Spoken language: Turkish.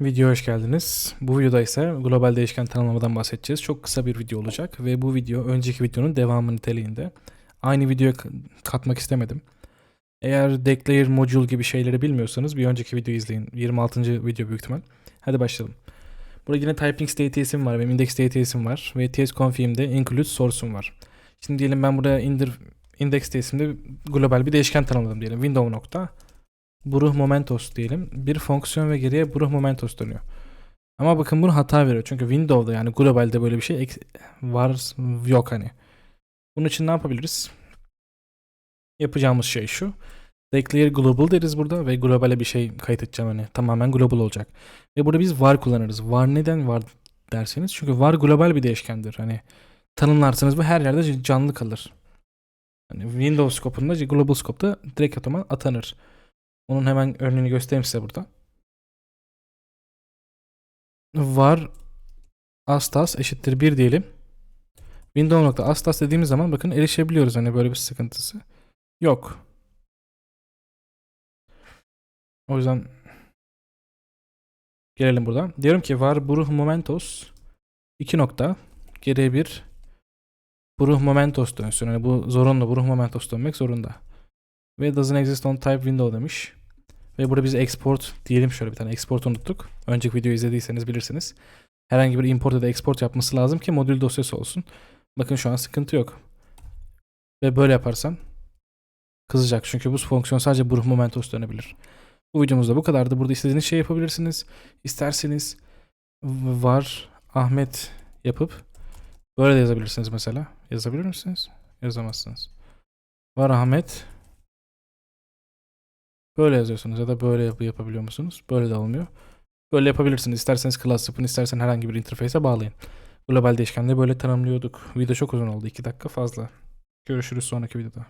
Videoya hoş geldiniz. Bu videoda ise global değişken tanımlamadan bahsedeceğiz. Çok kısa bir video olacak ve bu video önceki videonun devamı niteliğinde. Aynı videoya katmak istemedim. Eğer declare module gibi şeyleri bilmiyorsanız bir önceki videoyu izleyin. 26. video büyük ihtimal. Hadi başlayalım. Burada yine typing state'im var, benim index state'im var ve tsconfig'imde include source'um var. Şimdi diyelim ben buraya indir index state'imde global bir değişken tanımladım diyelim. Window nokta Bruh momentos diyelim. Bir fonksiyon ve geriye Bruh momentos dönüyor. Ama bakın bunu hata veriyor. Çünkü Windows'da yani globalde böyle bir şey var yok hani. Bunun için ne yapabiliriz? Yapacağımız şey şu. Declare global deriz burada ve globale bir şey kayıt edeceğim hani tamamen global olacak. Ve burada biz var kullanırız. Var neden var derseniz çünkü var global bir değişkendir. Hani tanımlarsanız bu her yerde canlı kalır. Hani Windows scope'unda global scope'da direkt otomat atanır. Onun hemen örneğini göstereyim size burada. Var astas eşittir 1 diyelim. Windows.astas dediğimiz zaman bakın erişebiliyoruz hani böyle bir sıkıntısı. Yok. O yüzden gelelim buradan. Diyorum ki var bruh momentos 2 nokta geriye bir bruh momentos dönsün. Yani bu zorunlu bruh momentos dönmek zorunda. Ve doesn't exist on type window demiş. Ve burada biz export diyelim şöyle bir tane export unuttuk. Önceki videoyu izlediyseniz bilirsiniz. Herhangi bir import ya da export yapması lazım ki modül dosyası olsun. Bakın şu an sıkıntı yok. Ve böyle yaparsam kızacak. Çünkü bu fonksiyon sadece bruh momentos dönebilir. Bu videomuzda bu kadardı. Burada istediğiniz şey yapabilirsiniz. İsterseniz var Ahmet yapıp böyle de yazabilirsiniz mesela. Yazabilir misiniz? Yazamazsınız. Var Ahmet Böyle yazıyorsunuz ya da böyle yap- yapabiliyor musunuz? Böyle de olmuyor. Böyle yapabilirsiniz. İsterseniz class yapın, istersen herhangi bir interface'e bağlayın. Global değişkenleri böyle tanımlıyorduk. Video çok uzun oldu. 2 dakika fazla. Görüşürüz sonraki videoda.